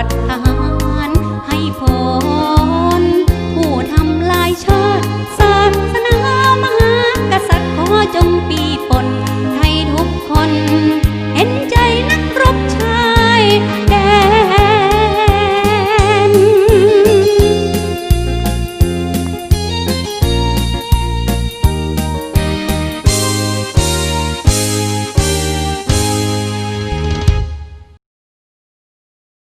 วดทหารให้ผลผู้ทำลายชา